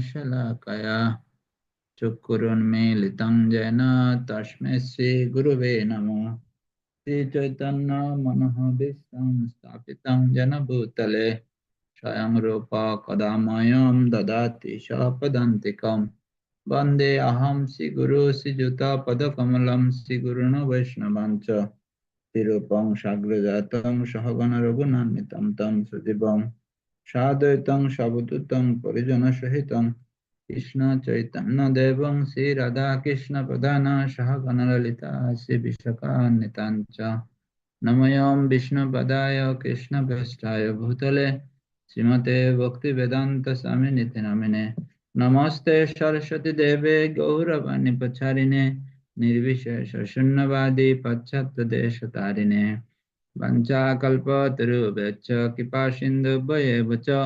शलाकया चक्षुरुन्मीलितं जैन तस्मै श्रीगुरुवे नमो। श्रीचैतन्यमनः विश्वं स्थापितं जनभूतले। स्वयं रूपा कदा मयं ददाति सपदन्तिकं वंदे अहं श्रीगुरु श्रीयुतापदकमलं श्रीगुरुन् वैष्णवं च। श्रीरूपं साग्रजातं सहगणरघुनान्वितं तं सुजीवम्। সাদৈতং সবদূতং পরিজন সহিত কৃষ্ণ চৈতন্য দেবং শ্রী রাধা কৃষ্ণ প্রধান সহ কনলিতা শ্রী বিশকান্বিতাঞ্চ নময়ম বিষ্ণুপদায় কৃষ্ণভ্রষ্টায় ভূতলে। শ্রীমতে ভক্তি বেদান্ত স্বামী নীতি নামিনে নমস্তে সরস্বতী দেবে গৌরবাণী পচারিণে নির্বিশেষ শূন্যবাদী পাশ্চাত্য দেশ তারিণে कृपा सिन्धुभ्येव च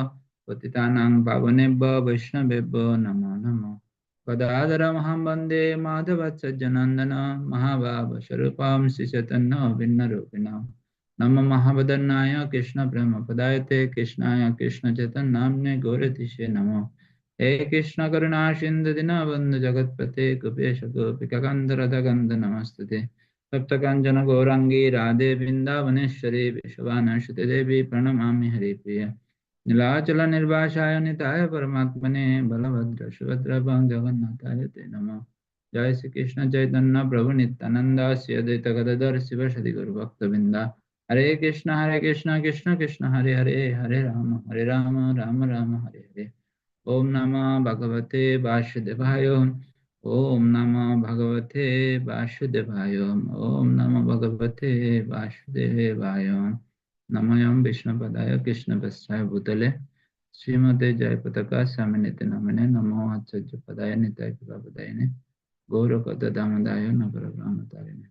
पतितानां पावनेभ्य वैष्णवेभ्यो नमो नमः गदाधरमहं वन्दे माधवसज्जनन्दन महाभावस्वरूपं श्रीचैतन्य भिन्नरूपिणं नमो महावदन्नाय कृष्णप्रेमपदायते कृष्णाय कृष्णचैतन्नाम्ने गौरतिशे नमः हे कृष्ण करुणा सिंधु दीनबंधु जगतपते कुपेश गोपिकांद रथगंध नमस्ते सप्तकांचन गौरांगी राधे वृंदावनेश्वरी विश्ववानश्रुति देवी प्रणमामि हरिप्रिय। नीलाचल निर्वासाय निताय परमात्मने बलभद्र सुभद्र जगन्नाथाय ते नमः। जय श्री कृष्ण चैतन्य प्रभु नित्यानंद श्री अद्वैत शिव सदि गुरु भक्त बिंदा हरे कृष्ण हरे कृष्ण कृष्ण कृष्ण, हरे हरे हरे राम हरे राम राम राम, हरे हरे। ओम नमो भगवते वासुदेवाय। ওম নম ভগবতে বাসুদেবায়, ওম নম ভগবতে বাসুদেবায়। নময়ম বিষ্ণুপদায় কৃষ্ণপশ্চায় ভূতলে। শ্রীমতে জয় পতাকা স্বামিনীতি নমনে, নমো আচার্য পদায় নিতায় কৃপাপদায়নে গৌরকত দামদায় নবরগ্রামতারিণে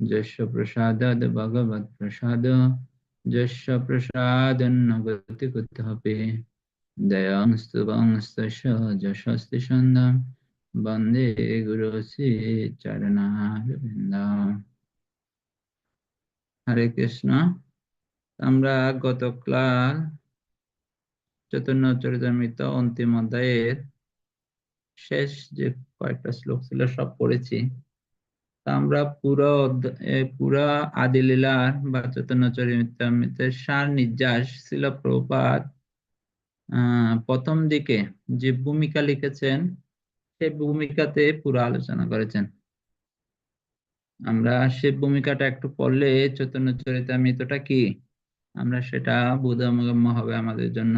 যস্য প্রসাদাদ ভগবত প্রসাদ যস্য প্রসাদন্নগতি কুতপি দয়াং স্তুবং স্তশ যশস্তি সন্ধাম বন্দে গুরু শ্রী চরণারবিন্দম হরে কৃষ্ণ আমরা গত ক্লাস চৈতন্য চরিতামৃত অন্তিম অধ্যায়ের শেষ যে কয়েকটা শ্লোক ছিল সব পড়েছি আমরা পুরো পুরা আদিলীলার বা চৈতন্য চরিতামৃতের সার নির্যাস ছিল প্রপাত প্রথম দিকে যে ভূমিকা লিখেছেন সেই ভূমিকাতে পুরো আলোচনা করেছেন। আমরা সে ভূমিকাটা একটু পড়লে চৈতন্য চরিতামৃতটা কি? আমরা সেটা বোধগম্য হবে আমাদের জন্য।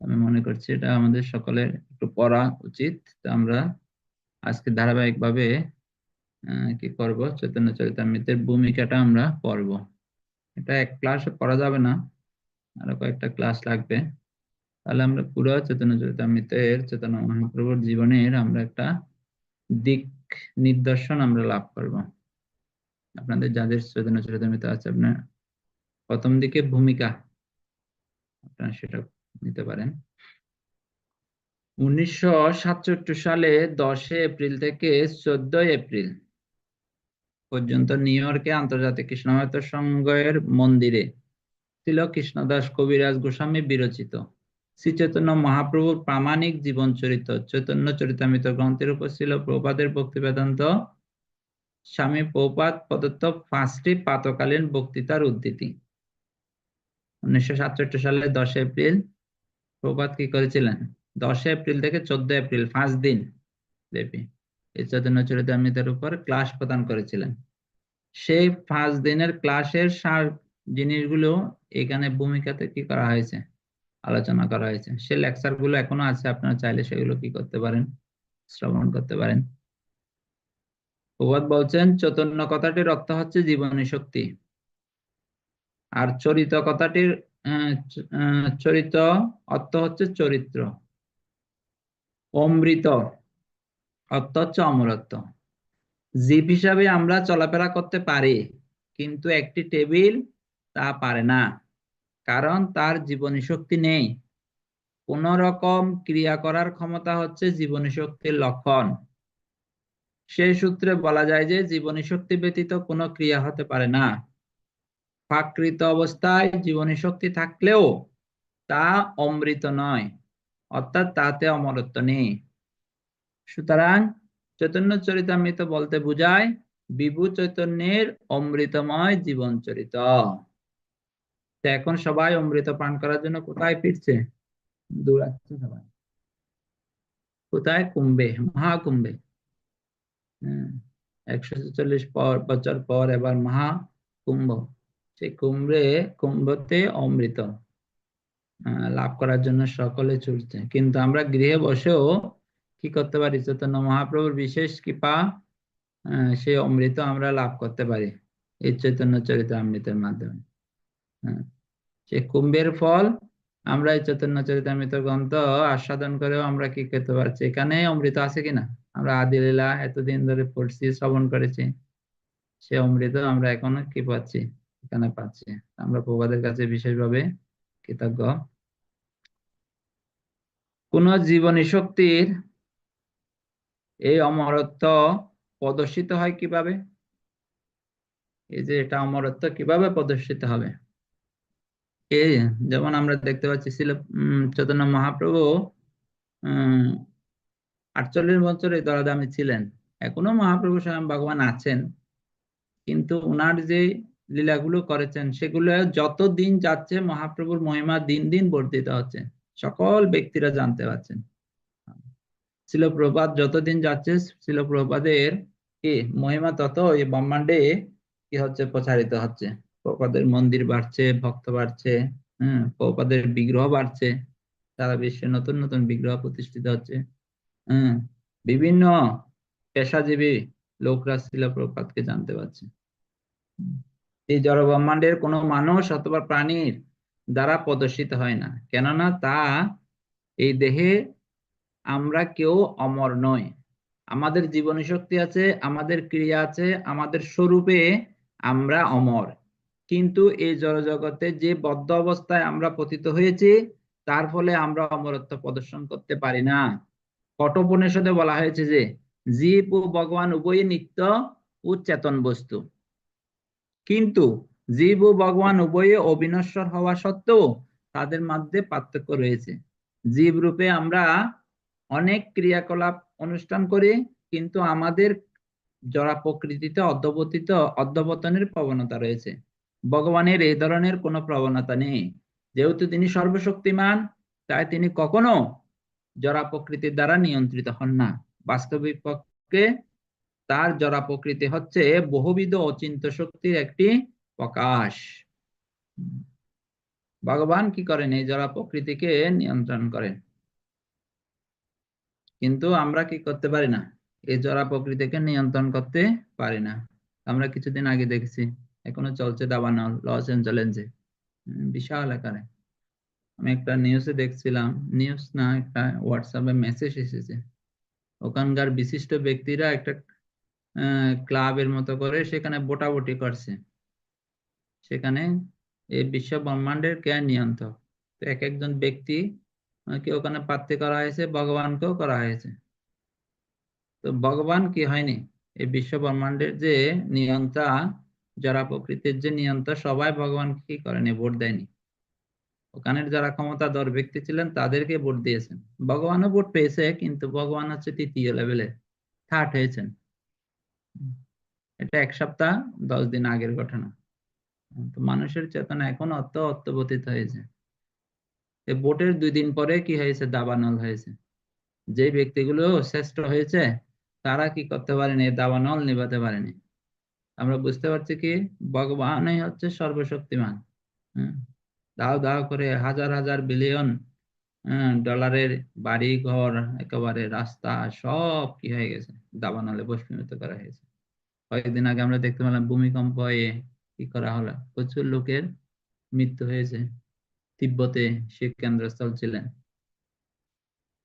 আমি মনে করছি এটা আমাদের সকলের একটু পড়া উচিত। তো আমরা আজকে ধারাবাহিকভাবে কি করব? চৈতন্য চরিতামৃতের ভূমিকাটা আমরা পড়ব। এটা এক ক্লাসে পড়া যাবে না। আরও কয়েকটা ক্লাস লাগবে। তাহলে আমরা পুরো চেতনা চরিতামৃতের চেতনা মহাপ্রভুর জীবনের আমরা একটা দিক নির্দর্শন আমরা লাভ করব। আপনাদের যাদের চেতনা চরিতামৃত আছে, আপনার প্রথম দিকে ভূমিকা আপনারা সেটা নিতে পারেন। উনিশশো সালে দশে এপ্রিল থেকে চোদ্দই এপ্রিল পর্যন্ত নিউ ইয়র্কে আন্তর্জাতিক কৃষ্ণমায়ত সংঘের মন্দিরে ছিল কৃষ্ণদাস কবিরাজ গোস্বামী বিরচিত। শ্রী চৈতন্য মহাপ্রভুর প্রামাণিক জীবন চরিত চৈতন্য চরিতামিত গ্রন্থের উপর ছিল প্রপাতের ভক্তি বেদান্ত স্বামী প্রপাত প্রদত্ত পাঁচটি পাতকালীন বক্তৃতার উদ্ধৃতি। উনিশশো সাতষট্টি সালে দশ এপ্রিল প্রপাত কি করেছিলেন? দশ এপ্রিল থেকে চোদ্দ এপ্রিল, পাঁচ দিন ব্যাপী এই চৈতন্য চরিতামিতের উপর ক্লাস প্রদান করেছিলেন। সেই পাঁচ দিনের ক্লাসের সার জিনিসগুলো এখানে ভূমিকাতে কি করা হয়েছে? আলোচনা করা হয়েছে। সে লেকচারগুলো এখনও আছে, আপনারা চাইলে সেগুলো কি করতে পারেন? শ্রবণ করতে পারেন। প্রবাদ বলছেন, চৈতন্য কথাটির অর্থ হচ্ছে জীবনী শক্তি। আর চরিত কথাটির চরিত অর্থ হচ্ছে চরিত্র। অমৃত অর্থ হচ্ছে অমরত্ব। জীব হিসাবে আমরা চলাফেরা করতে পারি, কিন্তু একটি টেবিল তা পারে না। কারণ তার জীবনী শক্তি নেই। কোন রকম ক্রিয়া করার ক্ষমতা হচ্ছে জীবনী শক্তির লক্ষণ। সেই সূত্রে বলা যায় যে জীবনী শক্তি ব্যতীত কোনো ক্রিয়া হতে পারে না। প্রাকৃত অবস্থায় জীবনী শক্তি থাকলেও তা অমৃত নয়, অর্থাৎ তাতে অমরত্ব নেই। সুতরাং চৈতন্য চরিতামৃত বলতে বোঝায়, বিভু চৈতন্যের অমৃতময় জীবন চরিত এখন সবাই অমৃত পান করার জন্য কোথায় ফিরছে? দৌড়াচ্ছে সবাই। কোথায়? কুম্ভে, মহাকুম্ভে। হ্যাঁ একশো বছর পর এবার মহা কুম্ভ সেই কুম্ভে, কুম্ভতে অমৃত লাভ করার জন্য সকলে ছুটছে কিন্তু আমরা গৃহে বসেও কি করতে পারি? চৈতন্য মহাপ্রভুর বিশেষ কৃপা সেই অমৃত আমরা লাভ করতে পারি। এই চৈতন্য চরিত্র অমৃতের মাধ্যমে। কুম্ভের ফল আমরা এই চৈতন্য চরিতামৃত গ্রন্থ আস্বাদন করেও আমরা কি খেতে পারছি? এখানে অমৃত আছে কিনা আমরা আদি লীলা এতদিন ধরে পড়ছি, শ্রবণ করেছি। সে অমৃত আমরা এখনও কি পাচ্ছি? এখানে পাচ্ছি। আমরা প্রবাদের কাছে বিশেষভাবে কৃতজ্ঞ। কোন জীবনী শক্তির এই অমরত্ব প্রদর্শিত হয় কীভাবে? এই যে এটা অমরত্ব কীভাবে প্রদর্শিত হবে? যেমন আমরা দেখতে পাচ্ছি ছিল চৈতন্য মহাপ্রভু আটচল্লিশ বছর এই দরাদামে ছিলেন। এখনও মহাপ্রভু স্বয়ং ভগবান আছেন। কিন্তু উনার যে লীলাগুলো করেছেন, সেগুলো যত দিন যাচ্ছে মহাপ্রভুর মহিমা দিন দিন বর্ধিত হচ্ছে। সকল ব্যক্তিরা জানতে পারছেন। শিল প্রপাত যতদিন যাচ্ছে শিল প্রপাতের কি মহিমা তত এই ব্রহ্মাণ্ডে কি হচ্ছে প্রচারিত হচ্ছে। প্রপাদের মন্দির বাড়ছে, ভক্ত বাড়ছে হম প্রপাদের বিগ্রহ বাড়ছে, সারা বিশ্বে নতুন নতুন বিগ্রহ প্রতিষ্ঠিত হচ্ছে হম বিভিন্ন পেশাজীবী লোকরা শিল প্রপাতকে জানতে পারছে। এই জড় ব্রহ্মাণ্ডের কোনো মানুষ অথবা প্রাণীর দ্বারা প্রদর্শিত হয় না, কেননা তা এই দেহে আমরা কেউ অমর নয় আমাদের জীবনী শক্তি আছে, আমাদের ক্রিয়া আছে, আমাদের স্বরূপে আমরা অমর। কিন্তু এই জড়জগতে যে বদ্ধ অবস্থায় আমরা পতিত হয়েছি, তার ফলে আমরা অমরত্ব প্রদর্শন করতে পারি না। কঠোপনিষদে বলা হয়েছে যে, জীব ও ভগবান উভয়ই নিত্য ও চেতন বস্তু। কিন্তু জীব ও ভগবান উভয়ে অবিনশ্বর হওয়া সত্ত্বেও তাদের মধ্যে পার্থক্য রয়েছে। জীব রূপে আমরা অনেক ক্রিয়াকলাপ অনুষ্ঠান করি, কিন্তু আমাদের জরা প্রকৃতিতে অধ্যবতিত অধ্যবতনের প্রবণতা রয়েছে। ভগবানের এই ধরনের কোনো প্রবণতা নেই। যেহেতু তিনি সর্বশক্তিমান, তাই তিনি কখনো জড়া প্রকৃতির দ্বারা নিয়ন্ত্রিত হন না। বাস্তবিক পক্ষে তার জড়া প্রকৃতি হচ্ছে বহুবিধ অচিন্ত শক্তির একটি প্রকাশ। ভগবান কি করেন? এই জরা প্রকৃতিকে নিয়ন্ত্রণ করেন। কিন্তু আমরা কি করতে পারি না? এই জরা প্রকৃতিকে নিয়ন্ত্রণ করতে পারি না। আমরা কিছুদিন আগে দেখেছি এখনও চলছে দাবানল, লস এঞ্জেলেন্সে বিশাল আকারে। আমি একটা নিউজে দেখছিলাম নিউজ না, একটা হোয়াটসঅ্যাপে মেসেজ এসেছে। ওখানকার বিশিষ্ট ব্যক্তিরা একটা ক্লাবের মতো করে সেখানে বোটাবুটি করছে। সেখানে এই বিশ্ব ব্রহ্মাণ্ডের কে নিয়ন্ত্রক। তো এক একজন ব্যক্তি কে ওখানে প্রার্থী করা হয়েছে, ভগবানকেও করা হয়েছে। তো ভগবান কি হয়নি? এই বিশ্ব ব্রহ্মাণ্ডের যে নিয়ন্ত্রা যারা প্রকৃতির যে নিয়ন্ত্রণ সবাই ভগবান কি করেনি, ভোট দেয়নি। ওখানের যারা ক্ষমতাধর ব্যক্তি ছিলেন, তাদেরকে ভোট দিয়েছেন। ভগবানও ভোট পেয়েছে, কিন্তু ভগবান হচ্ছে তৃতীয় লেভেলে থার্ড হয়েছেন। এটা এক সপ্তাহ, দশ দিন আগের ঘটনা। তো মানুষের চেতনা এখন অত অত্যবতীত হয়েছে। ভোটের দুই দিন পরে কি হয়েছে? দাবানল হয়েছে। যে ব্যক্তিগুলো শ্রেষ্ঠ হয়েছে, তারা কি করতে পারেনি? দাবানল নিভাতে পারেনি। আমরা বুঝতে পারছি কি? ভগবানই হচ্ছে সর্বশক্তিমান। দাও দাও করে হাজার হাজার বিলিয়ন ডলারের বাড়ি ঘর একেবারে রাস্তা, সব কি হয়ে গেছে? দাবানলে বস্মীভূত করা হয়েছে। কয়েকদিন আগে আমরা দেখতে পেলাম ভূমিকম্প হয়ে কি করা হলো? প্রচুর লোকের মৃত্যু হয়েছে। তিব্বতে সে কেন্দ্রস্থল ছিলেন।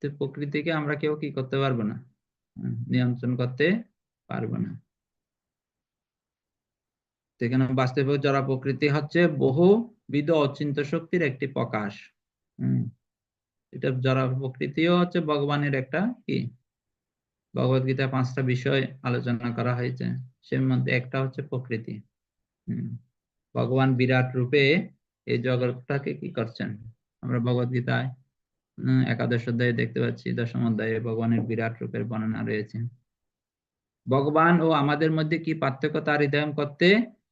তো প্রকৃতিকে আমরা কেউ কি করতে পারব না? নিয়ন্ত্রণ করতে পারব না। সেখানে বাস্তবে যারা প্রকৃতি হচ্ছে বহু বিধ অচিন্ত শক্তির একটি প্রকাশ। এটা যারা প্রকৃতিও হচ্ছে ভগবানের একটা কি? ভগবত গীতা পাঁচটা বিষয় আলোচনা করা হয়েছে সে মধ্যে একটা হচ্ছে প্রকৃতি। হম, ভগবান বিরাট রূপে এই জগৎটাকে কি করছেন? আমরা ভগবত গীতায় একাদশ অধ্যায়ে দেখতে পাচ্ছি, দশম অধ্যায়ে ভগবানের বিরাট রূপের বর্ণনা রয়েছে। ভগবান ও আমাদের মধ্যে কি পার্থক্য তার হৃদয়ম করতে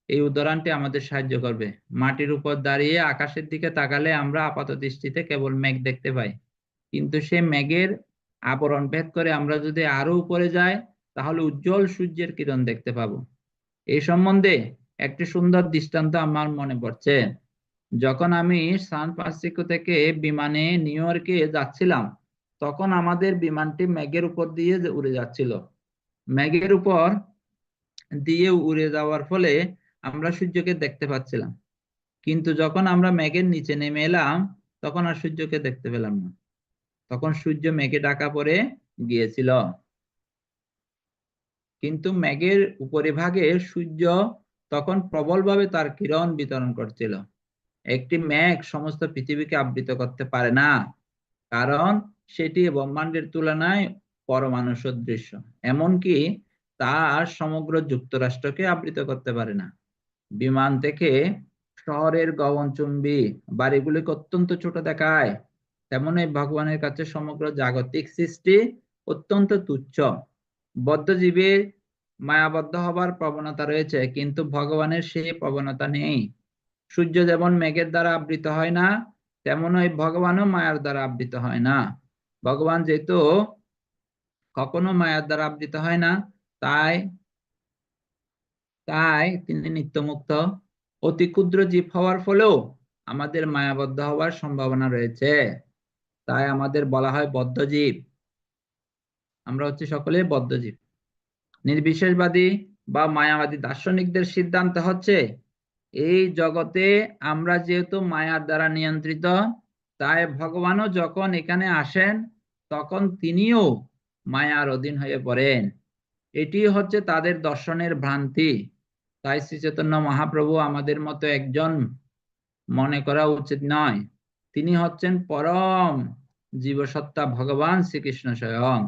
এই উদাহরণটি আমাদের সাহায্য করবে। মাটির উপর দাঁড়িয়ে আকাশের দিকে তাকালে আমরা আপাত দৃষ্টিতে কেবল মেঘ দেখতে পাই। কিন্তু সে মেঘের আবরণ ভেদ করে আমরা যদি আরও উপরে যাই, তাহলে উজ্জ্বল সূর্যের কিরণ দেখতে পাবো। এই সম্বন্ধে একটি সুন্দর দৃষ্টান্ত আমার মনে পড়ছে। যখন আমি সান ফ্রান্সিসকো থেকে বিমানে নিউ ইয়র্কে যাচ্ছিলাম, তখন আমাদের বিমানটি মেঘের উপর দিয়ে উড়ে যাচ্ছিল। মেঘের উপর দিয়ে উড়ে যাওয়ার ফলে আমরা সূর্যকে দেখতে পাচ্ছিলাম। কিন্তু যখন আমরা মেঘের নিচে নেমে এলাম, তখন আর সূর্যকে দেখতে পেলাম না। তখন সূর্য মেঘে ঢাকা পড়ে গিয়েছিল। কিন্তু মেঘের উপরিভাগে সূর্য তখন প্রবলভাবে তার কিরণ বিতরণ করছিল। একটি মেঘ সমস্ত পৃথিবীকে আবৃত করতে পারে না, কারণ সেটি ব্রহ্মাণ্ডের তুলনায় পরমাণু সদৃশ্য এমনকি তার সমগ্র যুক্তরাষ্ট্রকে আবৃত করতে পারে না। বিমান থেকে শহরের গগনচুম্বী বাড়িগুলিকে অত্যন্ত ছোট দেখায়। তেমনই ভগবানের কাছে সমগ্র জাগতিক সৃষ্টি অত্যন্ত তুচ্ছ। বদ্ধজীবীর মায়াবদ্ধ হবার প্রবণতা রয়েছে, কিন্তু ভগবানের সেই প্রবণতা নেই। সূর্য যেমন মেঘের দ্বারা আবৃত হয় না তেমন ওই ভগবানও মায়ার দ্বারা আবৃত হয় না। ভগবান যেহেতু কখনো মায়ার দ্বারা আবৃত হয় না, তাই তাই তিনি নিত্যমুক্ত, অতি ক্ষুদ্র জীব হওয়ার ফলেও আমাদের মায়াবদ্ধ হওয়ার সম্ভাবনা রয়েছে। তাই আমাদের বলা হয় বদ্ধজীব আমরা হচ্ছে সকলে বদ্ধজীব নির্বিশেষবাদী বা মায়াবাদী দার্শনিকদের সিদ্ধান্ত হচ্ছে, এই জগতে আমরা যেহেতু মায়ার দ্বারা নিয়ন্ত্রিত, তাই ভগবানও যখন এখানে আসেন, তখন তিনিও মায়ার অধীন হয়ে পড়েন। এটি হচ্ছে তাদের দর্শনের ভ্রান্তি। তাই শ্রী চৈতন্য মহাপ্রভু আমাদের মতো একজন মনে করা উচিত নয়। তিনি হচ্ছেন পরম জীবসত্তা ভগবান শ্রীকৃষ্ণ স্বয়ং।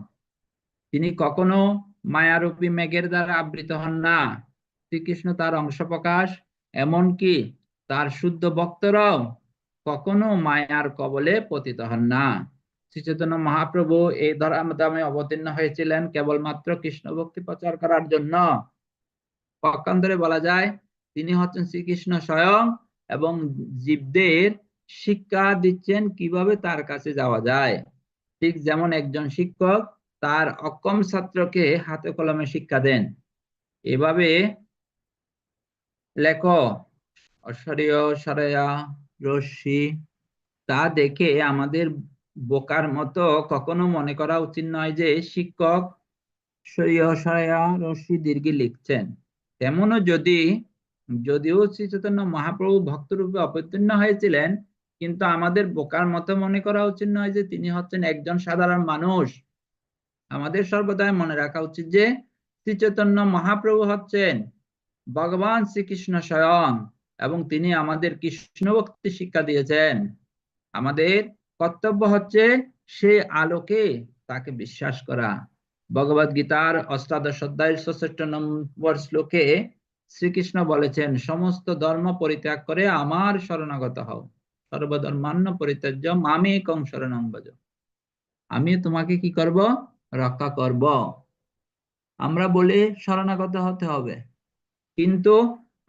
তিনি কখনো মায়ারূপী মেঘের দ্বারা আবৃত হন না। শ্রীকৃষ্ণ তার অংশ প্রকাশ এমনকি তার শুদ্ধ ভক্তরাও কখনো মায়ার কবলে পতিত হন না। শ্রীচৈতন্য মহাপ্রভু এই ধরামদামে অবতীর্ণ হয়েছিলেন কেবলমাত্র কৃষ্ণ ভক্তি প্রচার করার জন্য। পক্ষান্তরে বলা যায়, তিনি হচ্ছেন শ্রীকৃষ্ণ স্বয়ং এবং জীবদের শিক্ষা দিচ্ছেন কীভাবে তার কাছে যাওয়া যায়। ঠিক যেমন একজন শিক্ষক তার অক্ষম ছাত্রকে হাতে কলমে শিক্ষা দেন। এভাবে লেখ, অশ্বরীয়, সরয়া, রশ্মি, তা দেখে আমাদের বোকার মতো কখনো মনে করা উচিত নয় যে শিক্ষক রশ্মি দীর্ঘি লিখছেন। তেমনও যদি, যদিও শ্রী চৈতন্য মহাপ্রভু ভক্তরূপে অবতীর্ণ হয়েছিলেন, কিন্তু আমাদের বোকার মতো মনে করা উচিত নয় যে তিনি হচ্ছেন একজন সাধারণ মানুষ। আমাদের সর্বদাই মনে রাখা উচিত যে শ্রী চৈতন্য মহাপ্রভু হচ্ছেন ভগবান শ্রীকৃষ্ণ স্বয়ং এবং তিনি আমাদের কৃষ্ণ ভক্তি শিক্ষা দিয়েছেন। আমাদের কর্তব্য হচ্ছে সে আলোকে তাকে বিশ্বাস করা। ভগবদ গীতার অষ্টাদশ অধ্যায়ের ষষ্ঠ নম্বর শ্লোকে শ্রীকৃষ্ণ বলেছেন, সমস্ত ধর্ম পরিত্যাগ করে আমার শরণাগত হও। সর্বধর্মান্য পরিত্যাজ্য মামি কম শরণং ভজ। আমি তোমাকে কি করব? রক্ষা করব। আমরা বলি শরণাগত হতে হবে। কিন্তু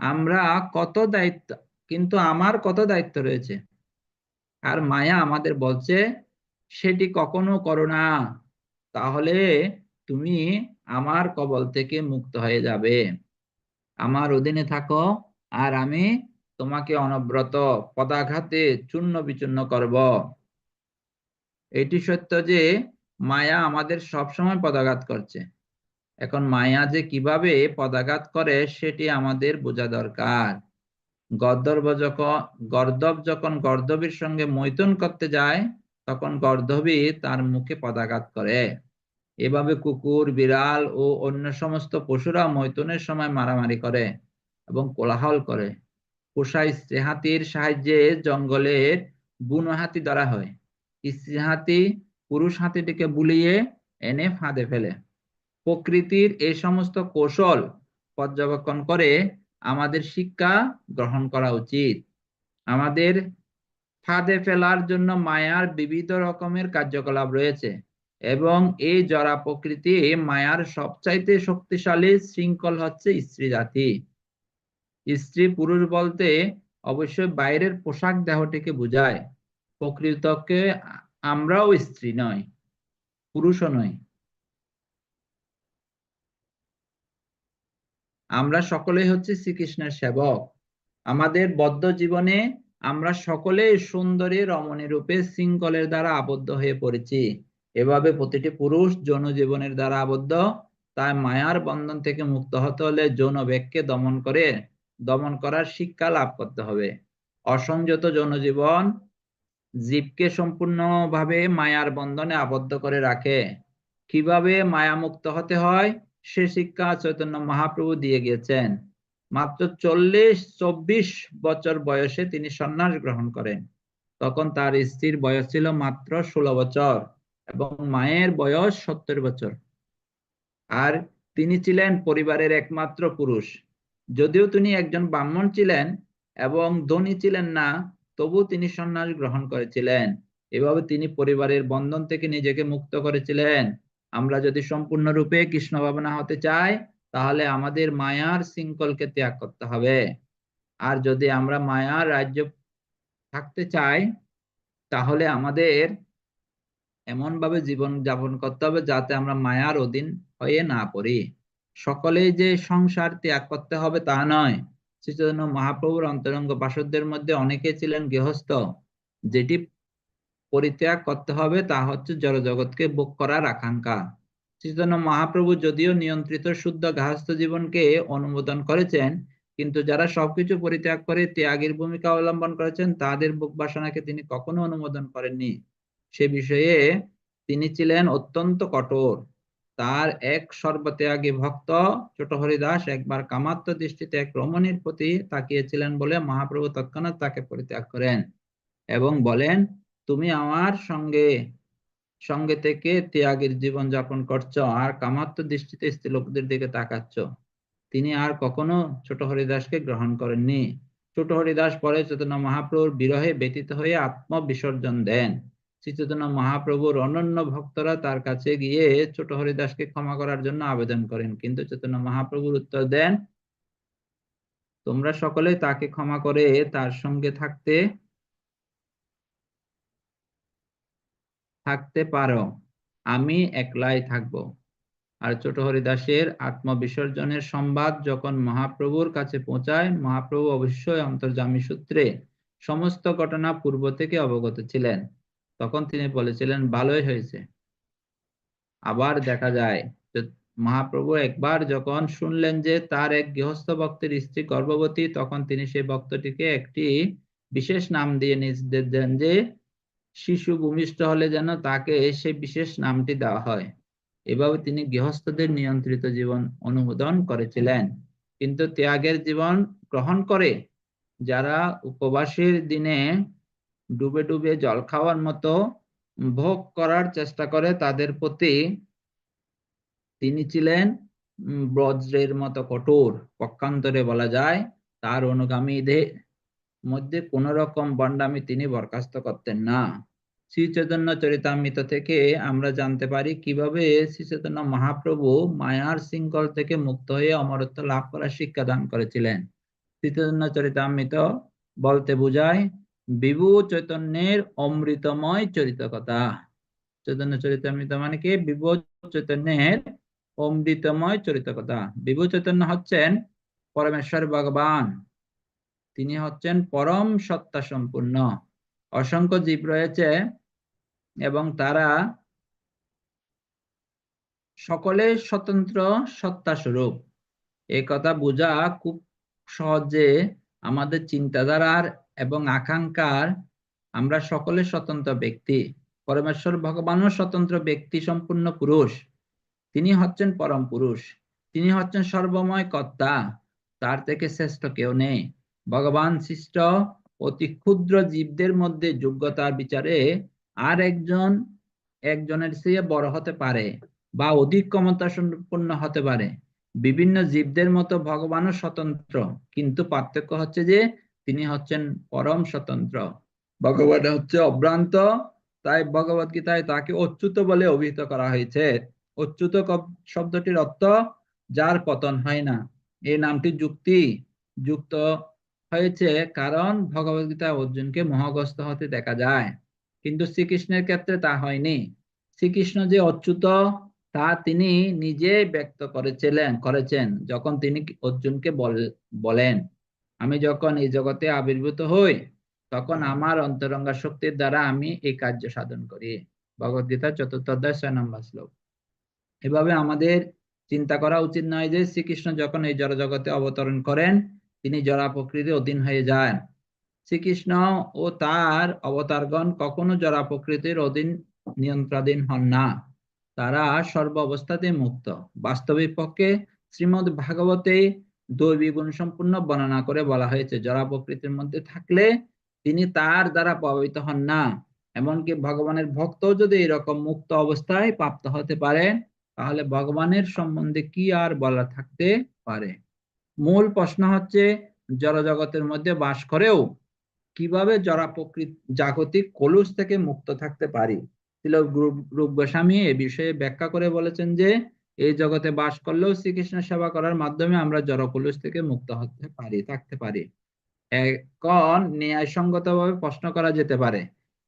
আমরা কত দায়িত্ব, কিন্তু আমার কত দায়িত্ব রয়েছে? আর মায়া আমাদের বলছে, সেটি কখনো করো না। তাহলে তুমি আমার কবল থেকে মুক্ত হয়ে যাবে। আমার অধীনে থাকো আর আমি তোমাকে অনব্রত পদাঘাতে চূর্ণ বিচূর্ণ করব। এটি সত্য যে মায়া আমাদের সবসময় পদাঘাত করছে। এখন মায়া যে কীভাবে পদাঘাত করে, সেটি আমাদের বোঝা দরকার। গর্দব যখন গর্দব যখন গর্দবীর সঙ্গে মৈথুন করতে যায়, তখন গর্দবী তার মুখে পদাঘাত করে। এভাবে কুকুর, বিড়াল ও অন্য সমস্ত পশুরা মৈথুনের সময় মারামারি করে এবং কোলাহল করে। পোষাই স্ত্রী হাতির সাহায্যে জঙ্গলের বুনো হাতি ধরা হয়। স্ত্রী হাতি পুরুষ হাতিটিকে বুলিয়ে এনে ফাঁদে ফেলে। প্রকৃতির এই সমস্ত কৌশল পর্যবেক্ষণ করে আমাদের শিক্ষা গ্রহণ করা উচিত। আমাদের ফাঁদে ফেলার জন্য মায়ার বিবিধ রকমের কার্যকলাপ রয়েছে এবং এই জরা প্রকৃতি মায়ার সবচাইতে শক্তিশালী শৃঙ্খল হচ্ছে স্ত্রী জাতি। স্ত্রী পুরুষ বলতে অবশ্যই বাইরের পোশাক দেহটিকে বোঝায়। প্রকৃতকে আমরাও স্ত্রী নয় পুরুষও নয় আমরা সকলেই হচ্ছে শ্রীকৃষ্ণের সেবক। আমাদের বদ্ধ জীবনে আমরা সকলেই সুন্দরী রমণী রূপে শৃঙ্খলের দ্বারা আবদ্ধ হয়ে পড়েছি। এভাবে প্রতিটি পুরুষ যৌন জীবনের দ্বারা আবদ্ধ। তাই মায়ার বন্ধন থেকে মুক্ত হতে হলে যৌন বেগকে দমন করে দমন করার শিক্ষা লাভ করতে হবে। অসংযত যৌন জীবন জীবকে সম্পূর্ণভাবে মায়ার বন্ধনে আবদ্ধ করে রাখে। কীভাবে মায়া মুক্ত হতে হয়? সে শিক্ষা চৈতন্য মহাপ্রভু দিয়ে গিয়েছেন। মাত্র চল্লিশ, চব্বিশ বছর বয়সে তিনি সন্ন্যাস গ্রহণ করেন। তখন তার স্ত্রীর বয়স ছিল মাত্র ষোলো বছর এবং মায়ের বয়স সত্তর বছর। আর তিনি ছিলেন পরিবারের একমাত্র পুরুষ। যদিও তিনি একজন ব্রাহ্মণ ছিলেন এবং ধনী ছিলেন না তবু তিনি সন্ন্যাস গ্রহণ করেছিলেন। এভাবে তিনি পরিবারের বন্ধন থেকে নিজেকে মুক্ত করেছিলেন। আমরা যদি সম্পূর্ণরূপে কৃষ্ণ ভাবনা হতে চাই, তাহলে আমাদের মায়ার শৃঙ্খলকে ত্যাগ করতে হবে। আর যদি আমরা মায়ার রাজ্য থাকতে চাই, তাহলে আমাদের এমন ভাবে জীবন যাপন করতে হবে যাতে আমরা মায়ার অধীন হয়ে না পড়ি। সকলেই যে সংসার ত্যাগ করতে হবে তা নয়। শ্রীচৈতন্য মহাপ্রভুর অন্তরঙ্গ পাশদের মধ্যে অনেকে ছিলেন গৃহস্থ, যেটি পরিত্যাগ করতে হবে, তা হচ্ছে জড়জগৎকে ভোগ করার আকাঙ্ক্ষা। চৈতন্য মহাপ্রভু যদিও নিয়ন্ত্রিত শুদ্ধ গাহস্থ জীবনকে অনুমোদন করেছেন, কিন্তু যারা সবকিছু পরিত্যাগ করে ত্যাগের ভূমিকা অবলম্বন করেছেন, তাদের বুক বাসনাকে তিনি কখনো অনুমোদন করেননি। সে বিষয়ে তিনি ছিলেন অত্যন্ত কঠোর। তার এক সর্বত্যাগী ভক্ত ছোট হরিদাস একবার কামাত্ম দৃষ্টিতে এক রমণীর প্রতি তাকিয়েছিলেন বলে মহাপ্রভু তৎক্ষণাৎ তাকে পরিত্যাগ করেন এবং বলেন তুমি আমার সঙ্গে সঙ্গে থেকে ত্যাগের জীবন যাপন করছ, আর কামাত্ম দৃষ্টিতে স্ত্রী লোকদের দিকে তাকাচ্ছ। তিনি আর কখনো ছোট হরিদাসকে গ্রহণ করেননি। ছোট হরিদাস পরে চৈতন্য মহাপ্রভুর বিরহে ব্যতীত হয়ে আত্মবিসর্জন দেন। শ্রী মহাপ্রভুর অনন্য ভক্তরা তার কাছে গিয়ে ছোট হরিদাসকে ক্ষমা করার জন্য আবেদন করেন। কিন্তু চৈতন্য মহাপ্রভুর উত্তর দেন, তোমরা সকলে তাকে ক্ষমা করে তার সঙ্গে থাকতে থাকতে পারো। আমি একলাই থাকব। আর ছোট হরিদাসের আত্মবিসর্জনের সংবাদ যখন মহাপ্রভুর কাছে পৌঁছায়, মহাপ্রভু অবশ্যই অন্তর্জামী সূত্রে সমস্ত ঘটনা পূর্ব থেকে অবগত ছিলেন। তখন তিনি বলেছিলেন, ভালোই হয়েছে। আবার দেখা যায় মহাপ্রভু একবার যখন শুনলেন যে তার এক গৃহস্থ ভক্তের স্ত্রী গর্ভবতী, তখন তিনি সেই ভক্তটিকে একটি বিশেষ নাম দিয়ে নির্দেশ দেন যে শিশু ভূমিষ্ঠ হলে যেন তাকে সেই বিশেষ নামটি দেওয়া হয়। এভাবে তিনি গৃহস্থদের নিয়ন্ত্রিত জীবন অনুমোদন করেছিলেন। কিন্তু ত্যাগের জীবন গ্রহণ করে যারা উপবাসের দিনে ডুবে ডুবে জল খাওয়ার মতো ভোগ করার চেষ্টা করে, তাদের প্রতি তিনি ছিলেন বজ্রের মতো কঠোর। পক্ষান্তরে বলা যায়, তার অনুগামীদের মধ্যে কোন রকম বন্ডামি তিনি বরখাস্ত করতেন না। শ্রী চৈতন্য চরিতামৃত থেকে আমরা জানতে পারি কীভাবে শ্রী চৈতন্য মহাপ্রভু মায়ার শৃঙ্খল থেকে মুক্ত হয়ে অমরত্ব লাভ করার শিক্ষা দান করেছিলেন। শ্রী চৈতন্য চরিতামৃত বলতে বোঝায়, বিভু চৈতন্যের অমৃতময় চরিত কথা চৈতন্য চরিতামৃত মানে কি? বিভু চৈতন্যের অমৃতময় চরিত কথা বিভু চৈতন্য হচ্ছেন পরমেশ্বর ভগবান। তিনি হচ্ছেন পরম সত্তা সম্পূর্ণ। অসংখ্য জীব রয়েছে এবং তারা সকলে স্বতন্ত্র সত্তা স্বরূপ এ কথা বোঝা খুব সহজে আমাদের চিন্তাধারার এবং আকাঙ্ক্ষার আমরা সকলে স্বতন্ত্র ব্যক্তি। পরমেশ্বর ভগবানও স্বতন্ত্র ব্যক্তি, সম্পূর্ণ পুরুষ। তিনি হচ্ছেন পরম পুরুষ। তিনি হচ্ছেন সর্বময় কর্তা। তার থেকে শ্রেষ্ঠ কেউ নেই। ভগবান সৃষ্ট অতি ক্ষুদ্র জীবদের মধ্যে যোগ্যতার বিচারে আর একজন, একজনের চেয়ে বড় হতে পারে বা অধিক ক্ষমতা সম্পন্ন হতে পারে। বিভিন্ন জীবদের মতো ভগবানও স্বতন্ত্র, কিন্তু পার্থক্য হচ্ছে যে তিনি হচ্ছেন পরম স্বতন্ত্র। ভগবান হচ্ছে অভ্রান্ত, তাই ভগবত গীতায় তাকে অচ্যুত বলে অভিহিত করা হয়েছে। অচ্যুত শব্দটির অর্থ, যার পতন হয় না। এই নামটি যুক্তি। যুক্ত হয়েছে কারণ ভগবত গীতা অর্জুনকে মহাগ্রস্ত হতে দেখা যায়। কিন্তু শ্রীকৃষ্ণের ক্ষেত্রে তা হয়নি। শ্রীকৃষ্ণ যে অচ্যুত, তা তিনি নিজে ব্যক্ত করেছিলেন, করেছেন, যখন তিনি অর্জুনকে বলেন, আমি যখন এই জগতে আবির্ভূত হই, তখন আমার অন্তরঙ্গা শক্তির দ্বারা আমি এই কার্য সাধন করি। ভগবদ্গীতা চতুর্থ অধ্যায় ছয় নম্বর শ্লোক। এভাবে আমাদের চিন্তা করা উচিত নয় যে শ্রীকৃষ্ণ যখন এই জড় জগতে অবতরণ করেন তিনি জরা প্রকৃতির অধীন হয়ে যান শ্রীকৃষ্ণ ও তার অবতারগণ কখনো জরা প্রকৃতির অধীন নিয়ন্ত্রণাধীন হন না, তারা সর্ব অবস্থাতে মুক্ত। বাস্তবিক পক্ষে শ্রীমদ ভাগবতে দৈবী গুণ সম্পূর্ণ বর্ণনা করে বলা হয়েছে জরা প্রকৃতির মধ্যে থাকলে তিনি তার দ্বারা প্রভাবিত হন না। এমনকি ভগবানের ভক্ত যদি এরকম মুক্ত অবস্থায় প্রাপ্ত হতে পারে, তাহলে ভগবানের সম্বন্ধে কি আর বলা থাকতে পারে? মূল প্রশ্ন হচ্ছে জড়জগতের মধ্যে বাস করেও কীভাবে জরা প্রকৃত জাগতিক কলুষ থেকে মুক্ত থাকতে পারি? তিলক রূপ গোস্বামী এ বিষয়ে ব্যাখ্যা করে বলেছেন যে, এই জগতে বাস করলেও শ্রীকৃষ্ণ সেবা করার মাধ্যমে আমরা জড়কলুষ থেকে মুক্ত হতে পারি, থাকতে পারি। এখন ন্যায়সঙ্গত ভাবে প্রশ্ন করা যেতে পারে,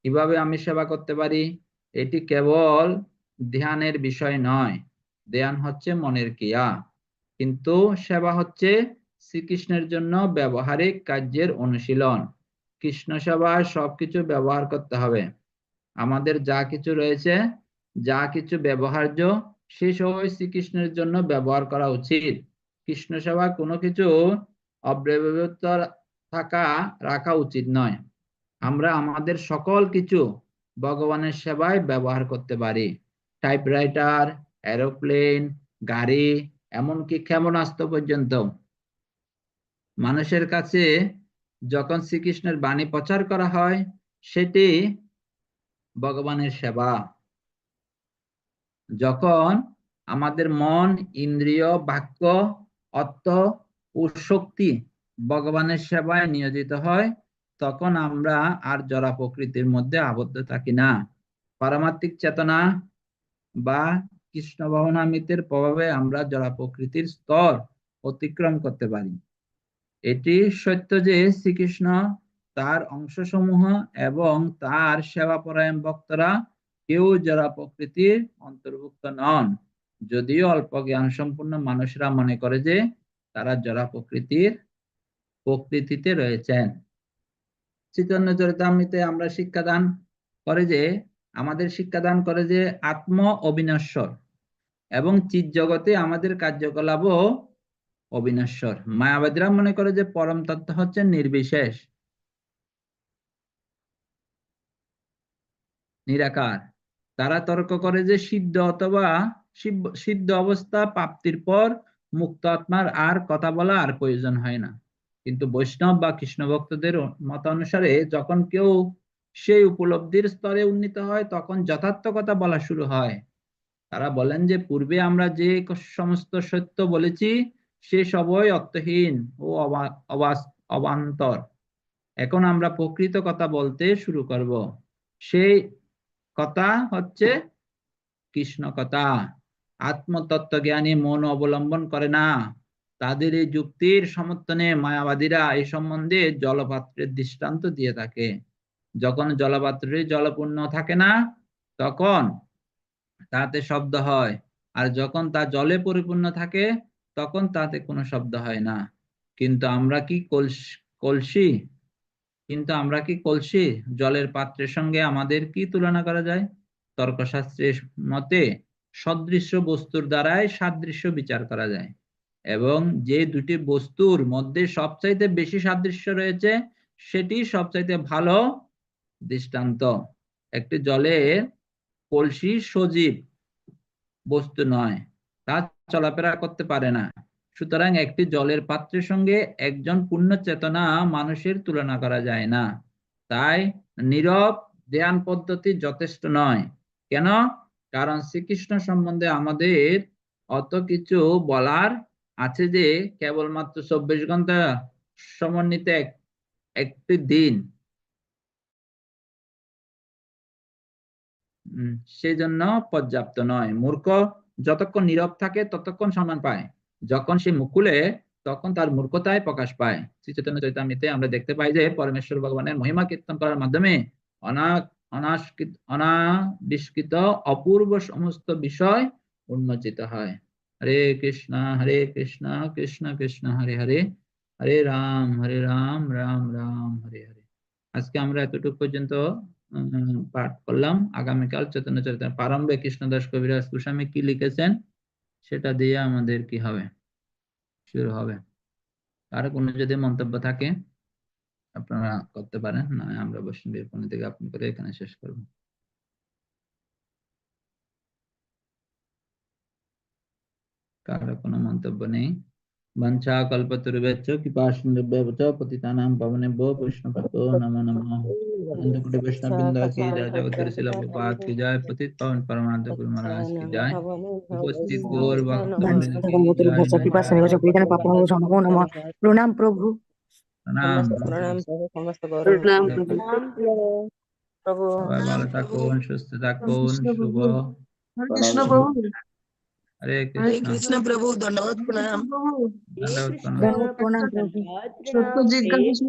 কীভাবে আমি সেবা করতে পারি? এটি কেবল ধ্যানের বিষয় নয়, ধ্যান হচ্ছে মনের ক্রিয়া। কিন্তু সেবা হচ্ছে শ্রীকৃষ্ণের জন্য ব্যবহারিক কার্যের অনুশীলন। কৃষ্ণ সেবায় সবকিছু ব্যবহার করতে হবে। আমাদের যা কিছু রয়েছে, যা কিছু ব্যবহার্য, সে সবাই শ্রীকৃষ্ণের জন্য ব্যবহার করা উচিত। কৃষ্ণ সেবা কোনো কিছু অব্যবহৃত থাকা, রাখা উচিত নয়। আমরা আমাদের সকল কিছু ভগবানের সেবায় ব্যবহার করতে পারি। টাইপরাইটার এরোপ্লেন গাড়ি এমনকি ক্ষেপণাস্ত্র পর্যন্ত? মানুষের কাছে যখন শ্রীকৃষ্ণের বাণী প্রচার করা হয়, সেটি ভগবানের সেবা। যখন আমাদের মন, ইন্দ্রিয়, বাক্য, অর্থ ও শক্তি ভগবানের সেবায় নিয়োজিত হয়, তখন আমরা আর জরা প্রকৃতির মধ্যে আবদ্ধ থাকি না। পারমাত্মিক চেতনা বা কৃষ্ণ ভাবনামিতের প্রভাবে আমরা জরা প্রকৃতির স্তর অতিক্রম করতে পারি। এটি সত্য যে শ্রীকৃষ্ণ তার অংশসমূহ এবং তার সেবাপরায়ণ ভক্তরা কেউ যারা প্রকৃতির অন্তর্ভুক্ত নন, যদিও অল্প জ্ঞান সম্পূর্ণ মানুষরা মনে করে যে তারা জরা প্রকৃতির প্রকৃতিতে রয়েছেন। চৈতন্য চরিতামৃতে আমরা শিক্ষাদান করে যে আমাদের শিক্ষাদান করে যে আত্ম অবিনশ্বর এবং চিৎ জগতে আমাদের কার্যকলাপও অবিনশ্বর। মায়াবাদীরা মনে করে যে পরম তত্ত্ব হচ্ছে নির্বিশেষ। নিরাকার। তারা তর্ক করে যে সিদ্ধ অথবা সিদ্ধ অবস্থা প্রাপ্তির পর মুক্ত আত্মার আর কথা বলা আর প্রয়োজন হয় না। কিন্তু বৈষ্ণব বা কৃষ্ণ ভক্তদের মত অনুসারে যখন কেউ সেই উপলব্ধির স্তরে উন্নীত হয়, তখন যথার্থ কথা বলা শুরু হয়। তারা বলেন যে, পূর্বে আমরা যে সমস্ত সত্য বলেছি, সে সবই অর্থহীন ও অবান্তর। এখন আমরা প্রকৃত কথা বলতে শুরু করব। সেই কথা হচ্ছে কৃষ্ণ কথা আত্মতত্ত্ব জ্ঞানী মন অবলম্বন করে না। তাদের এই যুক্তির সমর্থনে মায়াবাদীরা এই সম্বন্ধে জলপাত্রের দৃষ্টান্ত দিয়ে থাকে। যখন জলপাত্রে জলপূর্ণ থাকে না, তখন তাতে শব্দ হয়। আর যখন তা জলে পরিপূর্ণ থাকে, তখন তাতে কোনো শব্দ হয় না। কিন্তু আমরা কি কলসি কিন্তু আমরা কি কলসি? জলের পাত্রের সঙ্গে আমাদের কি তুলনা করা যায়? তর্কশাস্ত্রের মতে সদৃশ্য বস্তুর দ্বারাই সাদৃশ্য বিচার করা যায়। এবং যে দুটি বস্তুর মধ্যে সবচাইতে বেশি সাদৃশ্য রয়েছে, সেটি সবচাইতে ভালো দৃষ্টান্ত। একটি জলের কলসি সজীব বস্তু নয়, তা চলাফেরা করতে পারে না। সুতরাং একটি জলের পাত্রের সঙ্গে একজন পূর্ণ চেতনা মানুষের তুলনা করা যায় না। তাই নীরব ধ্যান পদ্ধতি যথেষ্ট নয়। কেন? কারণ শ্রীকৃষ্ণ সম্বন্ধে আমাদের অত কিছু বলার আছে যে, কেবলমাত্র চব্বিশ ঘণ্টা সমন্বিত একটি দিন। উম, সেজন্য পর্যাপ্ত নয়। মূর্খ যতক্ষণ নীরব থাকে ততক্ষণ সম্মান পায়। যখন সে মুখ খুলে তখন তার মূর্খতায় প্রকাশ পায়। শ্রী চৈতন্য চৈতামৃতে আমরা দেখতে পাই যে পরমেশ্বর ভগবানের মহিমা কীর্তন করার মাধ্যমে অনাবিষ্কৃত অপূর্ব সমস্ত বিষয় উন্মোচিত হয়। হরে কৃষ্ণ হরে কৃষ্ণ কৃষ্ণ কৃষ্ণ হরে হরে হরে রাম হরে রাম রাম রাম হরে হরে। আজকে আমরা এতটুকু পর্যন্ত পাঠ করলাম। আগামীকাল চৈতন্য চরিত্র প্রারম্ভে কৃষ্ণদাস কবিরাজ গোস্বামী কি লিখেছেন? সেটা দিয়ে আমাদের কি হবে? শুরু হবে। আর কোনো যদি মন্তব্য থাকে, আপনারা করতে পারেন না আমরা কোনো করে এখানে শেষ করব। কারও কোনো মন্তব্য নেই? বঞ্চা কল্পতরুভ্যশ্চ কৃপা সিন্ধুভ্যশ্চ পতিতানাং পাবনেভ্যো বৈষ্ণবতো নমো নমঃ। অনন্তকোটি বৈষ্ণব বৃন্দ কি জয় জগতের শিল প্রপাত কি জয় পতিত পাবন পরমানন্দ গুরু মহারাজ কি জয় উপস্থিত গৌর ভক্ত ভাষা কৃপা স্নেহ পরিধান পাপন নমো নমঃ প্রণাম প্রভু প্রণাম প্রণাম প্রভু সমস্ত গৌর প্রণাম প্রভু সবাই ভালো থাকুন সুস্থ থাকুন শুভ কৃষ্ণ প্রভু হরে হরে কৃষ্ণ কৃষ্ণ প্রভু ধন্যবাদ প্রণাম ধন্যবাদ প্রণাম ধন্যবাদ প্রণাম প্রভু সত্য জিজ্ঞাসা